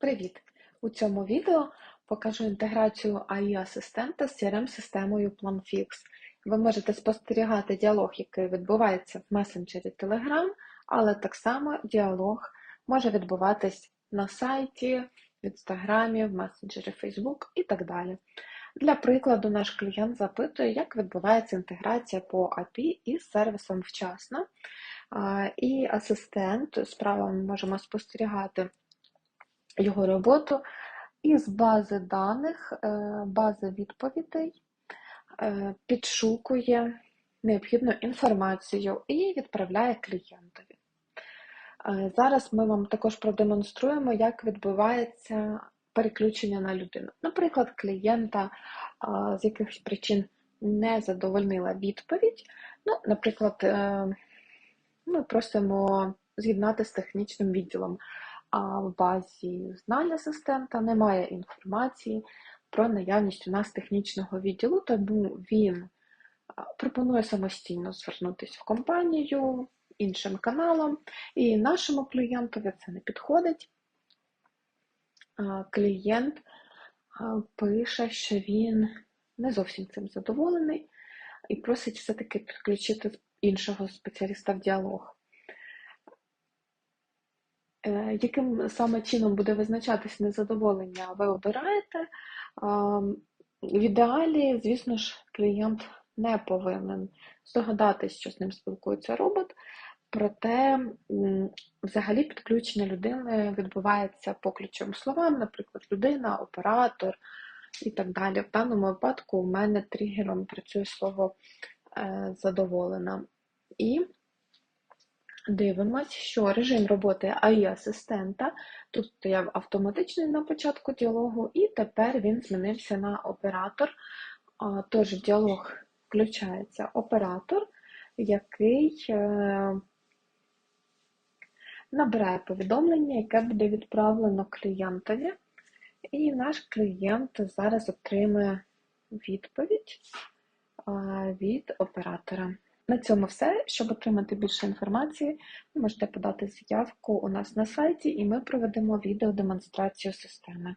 Привіт! У цьому відео покажу інтеграцію AI-асистента з CRM-системою PlanFix. Ви можете спостерігати діалог, який відбувається в месенджері Telegram, але так само діалог може відбуватись на сайті, в інстаграмі, в месенджері Facebook і так далі. Для прикладу, наш клієнт запитує, як відбувається інтеграція по API із сервісом вчасно. І асистент справа ми можемо спостерігати його роботу із бази даних, е, бази відповідей, е, підшукує необхідну інформацію і відправляє клієнтові. Е, зараз ми вам також продемонструємо, як відбувається переключення на людину. Наприклад, клієнта з якихось причин не задовольнила відповідь. Ну, Наприклад, ми просимо з'єднати з технічним відділом а в базі знань асистента немає інформації про наявність у нас технічного відділу, тому він пропонує самостійно звернутися в компанію іншим каналом, і нашому клієнтові це не підходить. Клієнт пише, що він не зовсім цим задоволений і просить все-таки підключити іншого спеціаліста в діалог. Е, яким саме чином буде визначатись незадоволення, ви обираєте. В ідеалі, звісно ж, клієнт не повинен здогадатись, що з ним спілкується робот, проте взагалі підключення людини відбувається по ключовим словам, наприклад, людина, оператор і так далі. В даному випадку у мене тригером працює слово е, задоволена. І Дивимось, що режим роботи AI-асистента тут стояв автоматичний на початку діалогу, і тепер він змінився на оператор. Тож в діалог включається оператор, який е, набирає повідомлення, яке буде відправлено клієнтові. І наш клієнт зараз отримує відповідь від оператора. На цьому все. Щоб отримати більше інформації, можете подати заявку у нас на сайті, і ми проведемо відеодемонстрацію системи.